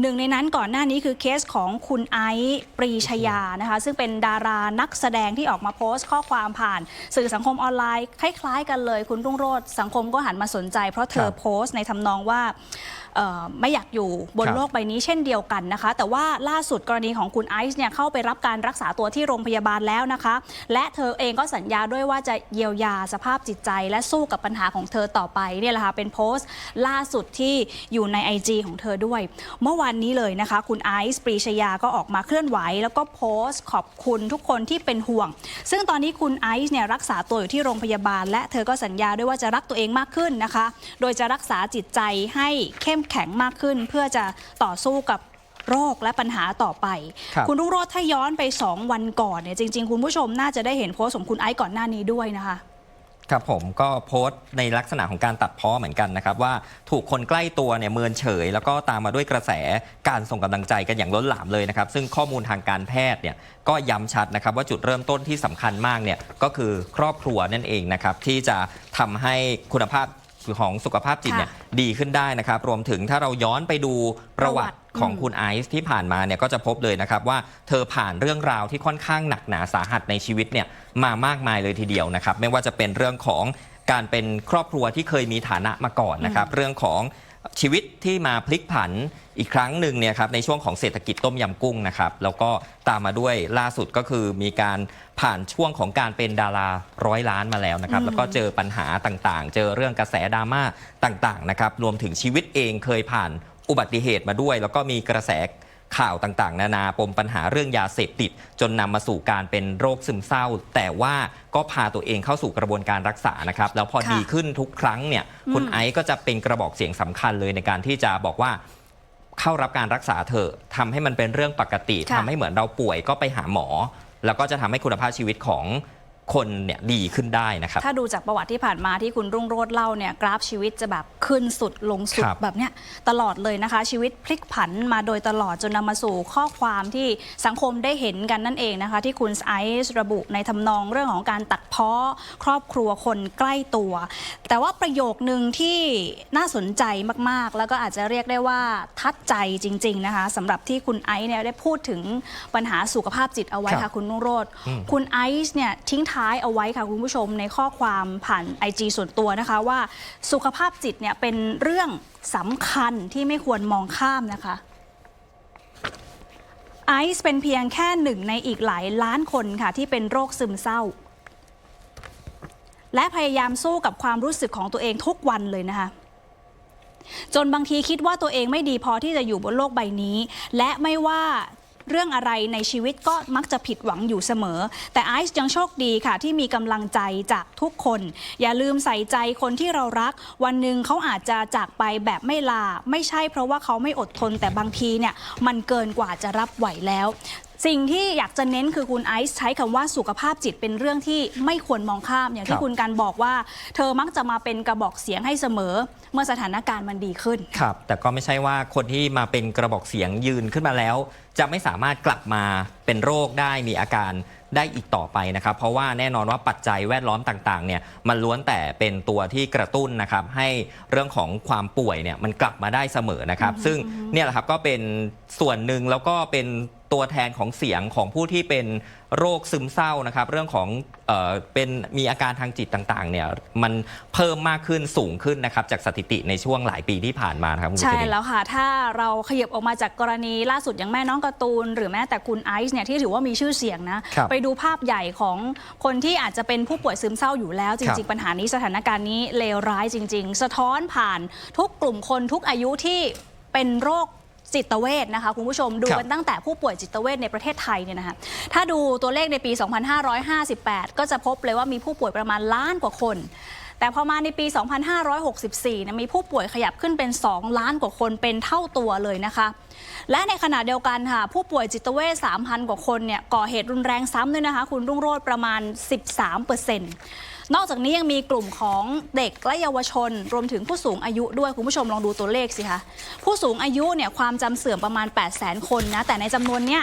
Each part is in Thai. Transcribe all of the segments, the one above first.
หนึ่งในนั้นก่อนหน้านี้คือเคสของคุณไอซ์ปรีชยานะคะ ซึ่งเป็นดารานักแสดงที่ออกมาโพสต์ข้อความผ่าน สื่อสังคมออนไลน์ คล้าย ๆ กันเลย คุณรุ่งโรจน์สังคมก็หันมาสนใจ เพราะเธอครับโพสต์ในทำนองว่าเอ่อไม่อยากอยู่บนครับโลกใบนี้เช่นเดียวกันนะคะ แต่ว่าล่าสุดกรณีของคุณไอซ์เนี่ยเข้าไปรับการรักษาตัวที่โรงพยาบาลแล้วนะคะ และเธอเองก็สัญญาด้วยว่าจะเยียวยาสภาพจิตใจ และสู้กับปัญหาของเธอต่อไปเนี่ยแหละค่ะเป็นโพสต์ล่าสุดที่อยู่ใน IG ของเธอด้วย เมื่อวานนี้เลยนะคะ คุณไอซ์ปรีชยาก็ออกมาเคลื่อนไหว แล้วก็โพสต์ขอบคุณทุกคนที่เป็นห่วง ซึ่งตอนนี้คุณไอซ์เนี่ยรักษาตัวอยู่ที่โรงพยาบาล และเธอก็สัญญาด้วยว่าจะรักตัวเองมากขึ้นนะคะ โดยจะรักษาจิตใจให้เข้มแข็งมากขึ้น เพื่อจะต่อสู้กับโรคและปัญหาต่อไปครับคุณรุ่งโรจน์ถ้าย้อนไป 2 วันก่อนเนี่ยจริง ๆ คุณผู้ชมน่าจะได้เห็นโพสต์ของคุณไอซ์ก่อนหน้านี้ด้วยนะคะครับผมก็โพสต์ในลักษณะของการตัดพ้อเหมือนกันนะครับ ว่าถูกคนใกล้ตัวเนี่ยเมินเฉย แล้วก็ตามมาด้วยกระแสการส่งกำลังใจกันอย่างล้นหลามเลยนะครับ ซึ่งข้อมูลทางการแพทย์เนี่ยก็ย้ำชัดนะครับ ว่าจุดเริ่มต้นที่สำคัญมากเนี่ยก็คือครอบครัวนั่นเองนะครับ ที่จะทำให้คุณภาพ ของสุขภาพจิตเนี่ยดีขึ้นได้นะครับ รวมถึงถ้าเราย้อนไปดูประวัติของคุณไอซ์ที่ผ่านมาเนี่ยก็จะพบเลยนะครับว่าเธอผ่านเรื่องราวที่ค่อนข้างหนักหนาสาหัสในชีวิตเนี่ยมามากมายเลยทีเดียวนะครับ ไม่ว่าจะเป็นเรื่องของการเป็นครอบครัวที่เคยมีฐานะมาก่อนนะครับ เรื่องของ ชีวิตที่มาพลิกผันอีกครั้งหนึ่งเนี่ยครับในช่วงของเศรษฐกิจต้มยำกุ้งนะครับแล้วก็ตามมาด้วยล่าสุดก็คือมีการผ่านช่วงของการเป็นดาราร้อยล้านมาแล้วนะครับอืมแล้วก็เจอปัญหาต่างๆ เจอเรื่องกระแสดราม่าต่างๆนะครับรวมถึงชีวิตเองเคยผ่านอุบัติเหตุมาด้วย แล้วก็มีกระแส ข่าวต่างๆ นานาปมปัญหาเรื่องยาเสพติด จนนำมาสู่การเป็นโรคซึมเศร้า แต่ว่าก็พาตัวเองเข้าสู่กระบวนการรักษานะครับแล้วพอค่ะดีขึ้นทุกครั้งเนี่ยคุณอืมไอซ์ก็จะเป็นกระบอกเสียงสำคัญเลยในการที่จะบอกว่า เข้ารับการรักษาเถอะทำให้มันเป็นเรื่องปกติค่ะ ทำให้เหมือนเราป่วยก็ไปหาหมอ แล้วก็จะทำให้คุณภาพชีวิตของคนเนี่ยดีขึ้นได้นะครับ ถ้าดูจากประวัติที่ผ่านมาที่คุณรุ่งโรจน์เล่าเนี่ยกราฟชีวิตจะแบบ ขึ้นสุดลงสุดครับแบบเนี้ยตลอดเลยนะคะ ชีวิตพลิกผันมาโดยตลอดจนนำมาสู่ข้อความที่สังคมได้เห็นกันนั่นเองนะคะ ที่คุณไอซ์ระบุในทำนองเรื่องของการตัดเพ้อครอบครัวคนใกล้ตัว แต่ว่าประโยคนึงที่น่าสนใจมากๆ แล้วก็อาจจะเรียกได้ว่าทัดใจจริง ๆ นะคะสำหรับที่คุณไอซ์เนี่ยได้พูดถึงปัญหาสุขภาพจิตเอาไว้ครัค่ะบคุณนุ่งโรธอืมคุณไอซ์เนี่ยทิ้งท้ายเอาไว้ค่ะคุณผู้ชมในข้อความผ่าน IG ส่วนตัวนะคะว่าสุขภาพจิตเนี่ยเป็นเรื่องสำคัญที่ไม่ควรมองข้ามนะคะไอซ์เป็นเพียงแค่หนึ่งในอีกหลายล้านคนค่ะที่เป็นโรคซึมเศร้า และพยายามสู้กับความรู้สึกของตัวเองทุกวันเลยนะคะ จนบางทีคิดว่าตัวเองไม่ดีพอที่จะอยู่บนโลกใบนี้ และไม่ว่า เรื่องอะไรในชีวิตก็มักจะผิดหวังอยู่เสมอ แต่ไอซ์ยังโชคดีค่ะ ที่มีกำลังใจจากทุกคน อย่าลืมใส่ใจคนที่เรารัก วันหนึ่งเขาอาจจะจากไปแบบไม่ลา ไม่ใช่เพราะว่าเขาไม่อดทนแต่บางทีเนี่ยมันเกินกว่าจะรับไหวแล้ว สิ่งที่อยากจะเน้นคือคุณไอซ์ใช้คำว่าสุขภาพจิตเป็นเรื่องที่ไม่ควรมองข้ามอย่างครัที่บคุณการบอกว่า เธอมักจะมาเป็นกระบอกเสียงให้เสมอ เมื่อสถานการณ์มันดีขึ้นครับ แต่ก็ไม่ใช่ว่าคนที่มาเป็นกระบอกเสียงยืนขึ้นมาแล้ว จะไม่สามารถกลับมาเป็นโรคได้มีอาการได้อีกต่อไปนะครับ เพราะว่าแน่นอนว่าปัจจัยแวดล้อมต่างๆเนี่ยมันล้วนแต่เป็นตัวที่กระตุ้นนะครับ ให้เรื่องของความป่วยเนี่ยมันกลับมาได้เสมอนะครับ ซึ่งเนี่ยแหละครับก็เป็นส่วนหนึ่งแล้วก็เป็น ตัวแทนของเสียงของผู้ที่เป็นโรคซึมเศร้านะครับ เรื่องของเอ่อเป็นมีอาการทางจิตต่างๆเนี่ยมันเพิ่มมากขึ้นสูงขึ้นนะครับจากสถิติในช่วงหลายปีที่ผ่านมานะครับคุณใช่เจริญแล้วค่ะ ถ้าเราขยับออกมาจากกรณีล่าสุดอย่างแม่น้องการ์ตูน หรือแม้แต่คุณไอซ์เนี่ยที่ถือว่ามีชื่อเสียงนะครับไปดูภาพใหญ่ของคนที่อาจจะเป็นผู้ป่วยซึมเศร้าอยู่แล้วจครัริงบๆปัญหานี้สถานการณ์นี้เลวร้ายจริง ๆ สะท้อนผ่านทุกกลุ่มคนทุกอายุที่เป็นโรค จิตเวชนะคะคุณผู้ชมดูครับกันตั้งแต่ผู้ป่วยจิตเวชในประเทศไทยเนี่ยนะคะถ้าดูตัวเลขในปี 2558 ก็จะพบเลยว่ามีผู้ป่วยประมาณล้านกว่าคน แต่พอมาในปี 2564เนี่ยมีผู้ป่วยขยับขึ้นเป็น 2 ล้านกว่าคนเป็นเท่าตัวเลยนะคะ และในขณะเดียวกันค่ะ ผู้ป่วยจิตเวช3,000 กว่าคนเนี่ยก่อเหตุรุนแรงซ้ำด้วยนะคะ คุณรุ่งโรจน์ประมาณ 13%เน นอกจากนี้ยังมีกลุ่มของเด็กและเยาวชน รวมถึงผู้สูงอายุด้วยคุณผู้ชมลองดูตัวเลขสิคะผู้สูงอายุเนี่ยความจำเสื่อมประมาณ 8 0 0 0 0 0 คนนะแต่ในจำนวนเนี้ย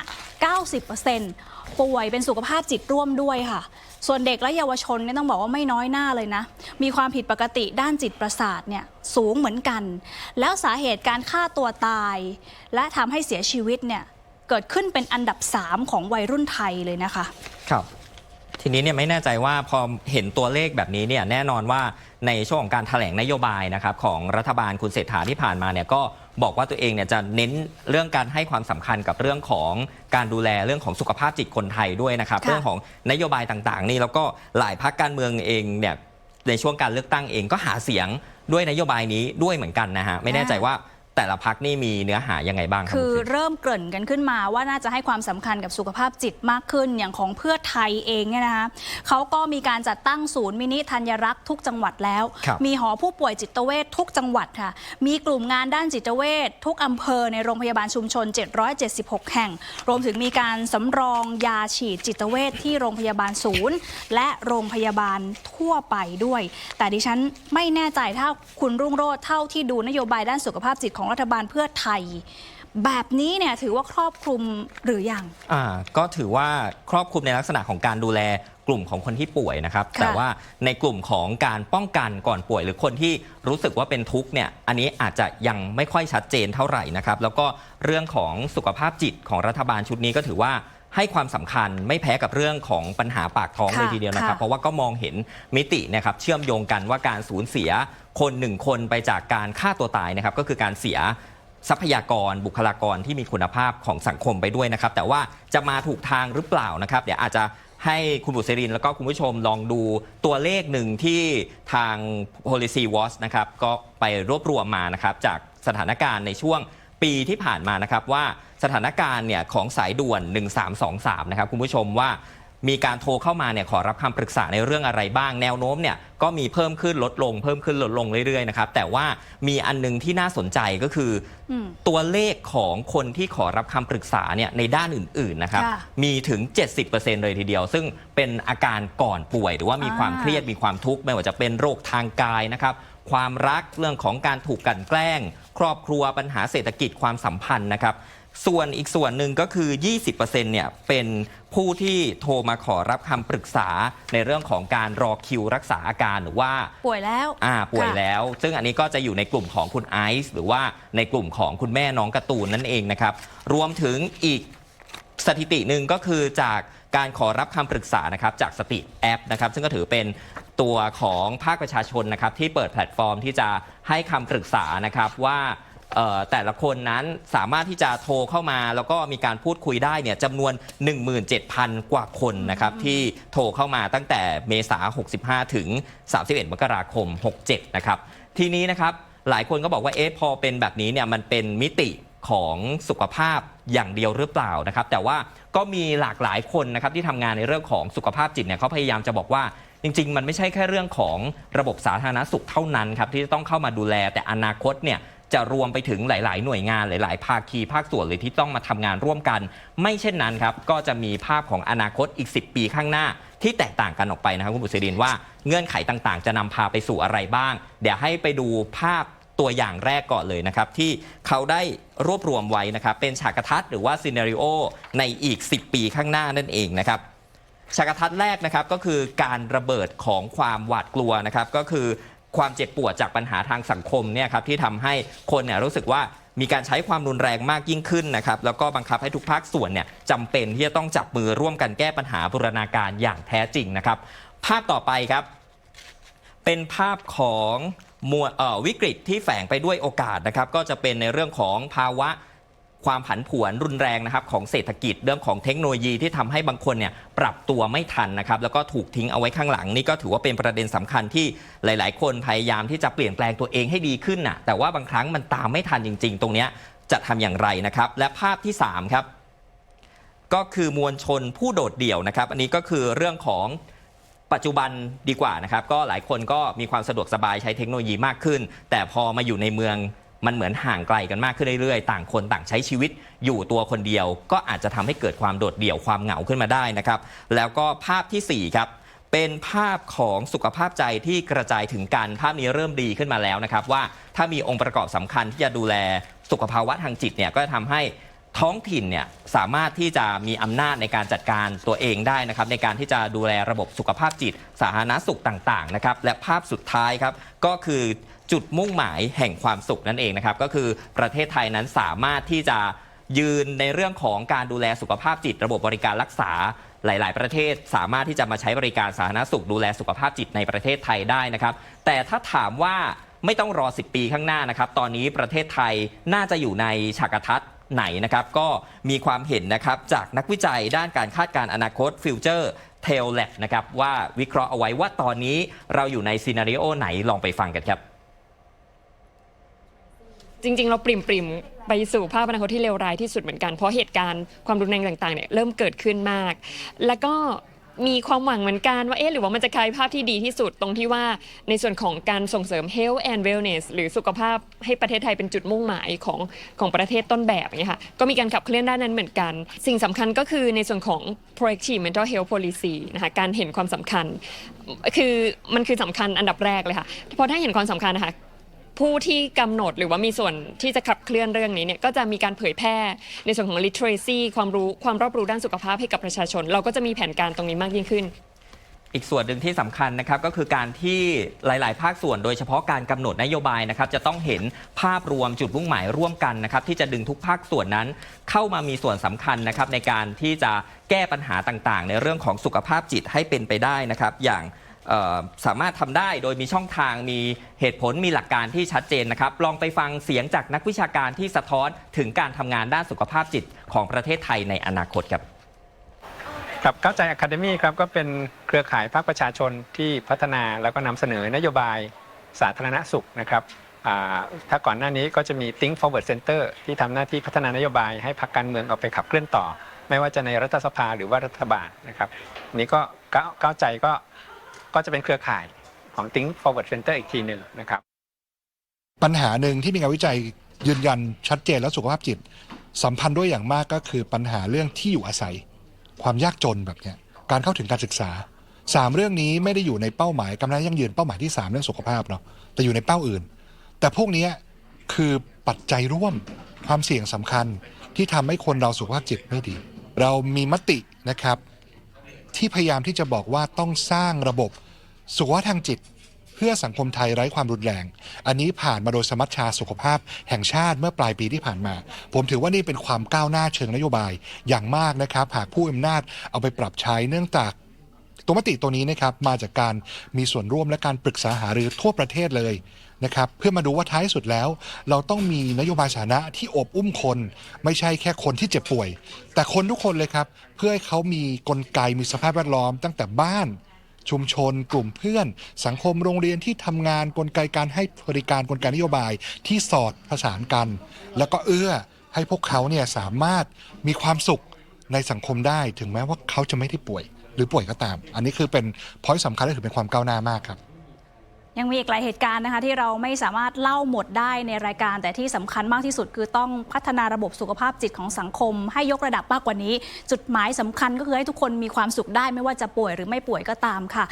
90%ป่วยเป็นสุขภาพจิตร่วมด้วยค่ะ ส่วนเด็กและเยาวชนเนี่ยต้องบอกว่าไม่น้อยหน้าเลยนะ มีความผิดปกติด้านจิตประสาทเนี่ยสูงเหมือนกัน แล้วสาเหตุการฆ่าตัวตาย และทำให้เสียชีวิตเนี่ยเกิดขึ้นเป็นอันดับ 3 ของวัยรุ่นไทยเลยนะคะ ครับ ทีนี้เนี่ยไม่แน่ใจว่าพอเห็นตัวเลขแบบนี้เนี่ยแน่นอนว่าในช่วงของการถแถลงนโยบายนะครับของรัฐบาลคุณเศรษฐาที่ผ่านมาเนี่ยก็บอกว่าตัวเองเนี่ยจะเน้นเรื่องการให้ความสำคัญกับเรื่องของการดูแลเรื่องของสุขภาพจิตคนไทยด้วยนะครับค่ะเรื่องของนโยบายต่างๆ นี่แล้วก็หลายพักการเมืองเองเนี่ยในช่วงการเลือกตั้งเองก็หาเสียงด้วยนโยบายนี้ด้วยเหมือนกันนะฮะไม่แน่ใจว่า แต่ละพักนี่มีเนื้อหายังไงบ้างรับคือณสิริเริ่มเกริ่นกันขึ้นมาว่าน่าจะให้ความสำคัญกับสุขภาพจิตมากขึ้นอย่างของเพื่อไทยเองเนี่ยนะคะเขาก็มีการจัดตั้งศูนย์มินิธัญรักษ์ทุกจังหวัดแล้วครับมีหอผู้ป่วยจิตเวชทุกจังหวัดค่ะ มีกลุ่มงานด้านจิตเวชทุกอำเภอในโรงพยาบาลชุมชน 776 แห่ง รวมถึงมีการสำรองยาฉีดจิตเวชที่โรงพยาบาลศูนย์ และโรงพยาบาลทั่วไปด้วย แต่ดิฉันไม่แน่ใจถ้าคุณรุ่งโรจน์เท่าที่ดูนโยบายด้านสุขภาพจิตของรัฐบาลเพื่อไทย แบบนี้เนี่ยถือว่าครอบคลุมหรือยังอ่าก็ถือว่าครอบคลุมในลักษณะของการดูแลกลุ่มของคนที่ป่วยนะครับค่ะแต่ว่าในกลุ่มของการป้องกันก่อนป่วย หรือคนที่รู้สึกว่าเป็นทุกข์เนี่ย อันนี้อาจจะยังไม่ค่อยชัดเจนเท่าไหร่นะครับ แล้วก็เรื่องของสุขภาพจิตของรัฐบาลชุดนี้ก็ถือว่า ให้ความสำคัญไม่แพ้กับเรื่องของปัญหาปากท้องค่ะเลยทีเดียวนะครับค่ะเพราะว่าก็มองเห็นมิตินะครับเชื่อมโยงกันว่าการสูญเสียคนหนึ่งคนไปจากการฆ่าตัวตายนะครับก็คือการเสียทรัพยากรบุคลากรที่มีคุณภาพของสังคมไปด้วยนะครับ แต่ว่าจะมาถูกทางหรือเปล่านะครับ เดี๋ยวอาจจะให้คุณบุษรินแล้วก็คุณผู้ชมลองดูตัวเลขหนึ่งที่ทาง policy watch นะครับก็ไปรวบรวมมานะครับจากสถานการณ์ในช่วง ปีที่ผ่านมานะครับว่าสถานการณ์เนี่ยของสายด่วน 1323 นะครับคุณผู้ชมว่ามีการโทรเข้ามาเนี่ยขอรับคำปรึกษาในเรื่องอะไรบ้างแนวโน้มเนี่ยก็มีเพิ่มขึ้นลดลง เพิ่มขึ้นลดลงเรื่อยๆนะครับแต่ว่ามีอันนึงที่น่าสนใจก็คืออมตัวเลขของคนที่ขอรับคำปรึกษาเนี่ยในด้านอื่นๆนะครับค่ะมีถึง 70%เลยทีเดียว ซึ่งเป็นอาการก่อนป่วย หรือว่ามีอ่าความเครียดมีความทุกข์ไม่ว่าจะเป็นโรคทางกายนะครับ ความรักเรื่องของการถูกกลันแกล้ง ครอบครัวปัญหาเศรษฐกิจความสัมพันธ์นะครับ ส่วนอีกส่วนหนึ่งก็คือ 20%เนี่ยเป็นผู้ที่โทรมาขอรับคำปรึกษาในเรื่องของการรอคิวรักษาอาการหรือว่า ป่วยแล้ว อ่าป่วยค่ะแล้ว ซึ่งอันนี้ก็จะอยู่ในกลุ่มของคุณไอซ์หรือว่าในกลุ่มของคุณแม่น้องการ์ตูนนั่นเองนะครับ รวมถึงอีกสถิติหนึ่งก็คือจากการขอรับคำปรึกษานะครับจากสติแอปนะครับ ซึ่งก็ถือเป็น ตัวของภาคประชาชนนะครับที่เปิดแพลตฟอร์มที่จะให้คำปรึกษานะครับว่าเอ่อแต่ละคนนั้นสามารถที่จะโทรเข้ามา แล้วก็มีการพูดคุยได้เนี่ยจำนวน 17,000 กว่าคนนะครับที่โทรเข้ามาตั้งแต่เมษา65 ถึง 31 มกราคม 67 นะครับ ทีนี้นะครับหลายคนก็บอกว่าเอ๊ะพอเป็นแบบนี้เนี่ยมันเป็นมิติของสุขภาพอย่างเดียวหรือเปล่านะครับ แต่ว่าก็มีหลากหลายคนนะครับที่ทำงานในเรื่องของสุขภาพจิตเนี่ยเขาพยายามจะบอกว่า จริง ๆ มันไม่ใช่แค่เรื่องของระบบสาธารณสุขเท่านั้นครับที่จะต้องเข้ามาดูแลแต่อนาคตเนี่ยจะรวมไปถึงหลาย ๆ หน่วยงานหลาย ๆ ภาคีภาคส่วนเลยที่ต้องมาทำงานร่วมกัน ไม่เช่นนั้นครับก็จะมีภาพของอนาคตอีก 10 ปีข้างหน้า ที่แตกต่างกันออกไปนะครับคุณบุษรินว่าเงื่อนไขต่าง ๆ จะนำพาไปสู่อะไรบ้าง เดี๋ยวให้ไปดูภาพตัวอย่างแรกก่อนเลยนะครับ ที่เขาได้รวบรวมไว้นะครับ เป็นฉากทัศน์หรือว่าซีนารีโอในอีก 10 ปีข้างหน้านั่นเองนะครับ ฉากทัศน์แรกนะครับก็คือการระเบิดของความหวาดกลัวนะครับก็คือความเจ็บปวดจากปัญหาทางสังคมเนี่ยครับที่ทำให้คนเนี่ยรู้สึกว่ามีการใช้ความรุนแรงมากยิ่งขึ้นนะครับแล้วก็บังคับให้ทุกภาคส่วนเนี่ยจำเป็นที่จะต้องจับมือร่วมกันแก้ปัญหาบูรณาการอย่างแท้จริงนะครับ ภาพต่อไปครับ เป็นภาพของมวลวิกฤตที่แฝงไปด้วยโอกาสนะครับ ก็จะเป็นในเรื่องของภาวะ ความผันผวนรุนแรงนะครับของเศรษฐกิจเรื่องของเทคโนโลยีที่ทำให้บางคนเนี่ยปรับตัวไม่ทันนะครับแล้วก็ถูกทิ้งเอาไว้ข้างหลังนี่ก็ถือว่าเป็นประเด็นสำคัญที่หลาย ๆ คนพยายามที่จะเปลี่ยนแปลงตัวเองให้ดีขึ้นน่ะแต่ว่าบางครั้งมันตามไม่ทันจริง ๆ ตรงเนี้ยจะทำอย่างไรนะครับ และภาพที่สามครับ ก็คือมวลชนผู้โดดเดี่ยวนะครับ อันนี้ก็คือเรื่องของปัจจุบันดีกว่านะครับ ก็หลายคนก็มีความสะดวกสบายใช้เทคโนโลยีมากขึ้น แต่พอมาอยู่ในเมือง มันเหมือนห่างไกลกันมากขึ้นเรื่อยๆ ต่างคนต่างใช้ชีวิตอยู่ตัวคนเดียว ก็อาจจะทำให้เกิดความโดดเดี่ยวความเหงาขึ้นมาได้นะครับ แล้วก็ภาพที่สี่ครับเป็นภาพของสุขภาพใจที่กระจายถึงกันภาพนี้เริ่มดีขึ้นมาแล้วนะครับ ว่าถ้ามีองค์ประกอบสำคัญที่จะดูแลสุขภาวะทางจิตเนี่ยก็จะทำให้ท้องถิ่นเนี่ยสามารถที่จะมีอำนาจในการจัดการตัวเองได้นะครับในการที่จะดูแลระบบสุขภาพจิต สาธารณสุขต่างๆนะครับและภาพสุดท้ายครับก็คือ จุดมุ่งหมายแห่งความสุขนั่นเองนะครับ ก็คือประเทศไทยนั้นสามารถที่จะยืนในเรื่องของการดูแลสุขภาพจิต ระบบบริการรักษาหลาย ๆ ประเทศสามารถที่จะมาใช้บริการสาธารณสุขดูแลสุขภาพจิตในประเทศไทยได้นะครับ แต่ถ้าถามว่าไม่ต้องรอ 10 ปีข้างหน้านะครับ ตอนนี้ประเทศไทยน่าจะอยู่ในฉากทัศน์ไหนนะครับ ก็มีความเห็นนะครับจากนักวิจัยด้านการคาดการณ์อนาคต Future t a i l Lab นะครับว่าวิเคราะห์เอาไว้ว่าตอนนี้เราอยู่ในซีนารีโอไหนลองไปฟังกันครับ จริง ๆ เราปริมปริมไปสู่ภาพอนาคตที่เลวร้ายที่สุดเหมือนกัน เพราะเหตุการณ์ความรุนแรงต่างๆเนี่ยเริ่มเกิดขึ้นมาก แล้วก็มีความหวังเหมือนกันว่าเอ๊ะหรือว่ามันจะกลายภาพที่ดีที่สุดตรงที่ว่าในส่วนของการส่งเสริม health and wellness หรือสุขภาพให้ประเทศไทยเป็นจุดมุ่งหมายของของประเทศต้นแบบอย่างเงี้ยค่ะก็มีการขับเคลื่อนด้านนั้นเหมือนกัน สิ่งสำคัญก็คือในส่วนของ proactive mental health policy นะคะการเห็นความสำคัญ คือมันคือสำคัญอันดับแรกเลยค่ะเพราะถ้าเห็นความสำคัญนะคะ ผู้ที่กำหนดหรือว่ามีส่วนที่จะขับเคลื่อนเรื่องนี้เนี่ยก็จะมีการเผยแพร่ในส่วนของ literacy ความรู้ความรอบรู้ด้านสุขภาพให้กับประชาชน เราก็จะมีแผนการตรงนี้มากยิ่งขึ้น อีกส่วนหนึ่งที่สำคัญนะครับก็คือการที่หลาย ๆ ภาคส่วนโดยเฉพาะการกำหนดนโยบายนะครับจะต้องเห็นภาพรวมจุดมุ่งหมายร่วมกันนะครับที่จะดึงทุกภาคส่วนนั้น เข้ามามีส่วนสำคัญนะครับในการที่จะแก้ปัญหาต่าง ๆ ในเรื่องของสุขภาพจิตให้เป็นไปได้นะครับอย่าง สามารถทำได้โดยมีช่องทางมีเหตุผลมีหลักการที่ชัดเจนนะครับ ลองไปฟังเสียงจากนักวิชาการที่สะท้อนถึงการทำงานด้านสุขภาพจิตของประเทศไทยในอนาคตครับครับเก้าใจอะคาเดมี่ครับก็เป็นเครือข่ายภาคประชาชนที่พัฒนาแล้วก็นำเสนอนโยบายสาธารณสุขนะครับถ้าก่อนหน้านี้ก็จะมี Think Forward Center ที่ทำหน้าที่พัฒนานโยบายให้พรรคการเมืองเอาไปขับเคลื่อนต่อ ไม่ว่าจะในรัฐสภาหรือว่ารัฐบาลนะครับ นี้ก็ก้าวก้าวใจก็ ก็จะเป็นเครือข่ายของ Think Forward Center อีกทีหนึ่งนะครับ ปัญหาหนึ่งที่มีงานวิจัยยืนยันชัดเจนและสุขภาพจิต สัมพันธ์ด้วยอย่างมากก็คือปัญหาเรื่องที่อยู่อาศัย ความยากจนแบบเนี้ยการเข้าถึงการศึกษาสามเรื่องนี้ไม่ได้อยู่ในเป้าหมายกำลังยั่งยืนเป้าหมายที่สามเรื่องสุขภาพเนาะแต่อยู่ในเป้าอื่น แต่พวกนี้คือปัจจัยร่วมความเสี่ยงสำคัญที่ทำให้คนเราสุขภาพจิตไม่ดี เรามีมตินะครับ ที่พยายามที่จะบอกว่าต้องสร้างระบบ สุขภาพทางจิต เพื่อสังคมไทยไร้ความรุนแรง อันนี้ผ่านมาโดยสมัชชาสุขภาพแห่งชาติเมื่อปลายปีที่ผ่านมา ผมถือว่านี่เป็นความก้าวหน้าเชิงนโยบายอย่างมากนะครับหากผู้อำนาจเอาไปปรับใช้เนื่องจากตัวมติตัวนี้นะครับมาจากการมีส่วนร่วมและการปรึกษาหารือทั่วประเทศเลยนะครับเพื่อมาดูว่าท้ายสุดแล้ว เราต้องมีนโยบายสาธารณะที่อบอุ้มคน ไม่ใช่แค่คนที่เจ็บป่วย แต่คนทุกคนเลยครับ เพื่อให้เขามีกลไกมีสภาพแวดล้อมตั้งแต่บ้าน ชุมชน กลุ่มเพื่อน สังคมโรงเรียนที่ทำงานกลไกการให้บริการกลไกนโยบายที่สอดผสานกัน แล้วก็เอื้อให้พวกเขาเนี่ยสามารถมีความสุขในสังคมได้ถึงแม้ว่าเขาจะไม่ได้ป่วย หรือป่วยก็ตาม อันนี้คือเป็นพอยต์สำคัญและถือเป็นความก้าวหน้ามากครับ ยังมีอีกหลายเหตุการณ์นะคะ ที่เราไม่สามารถเล่าหมดได้ในรายการ แต่ที่สำคัญมากที่สุดคือต้องพัฒนาระบบสุขภาพจิตของสังคม ให้ยกระดับมากกว่านี้ จุดหมายสำคัญก็คือให้ทุกคนมีความสุขได้ไม่ว่าจะป่วยหรือไม่ป่วยก็ตามค่ะ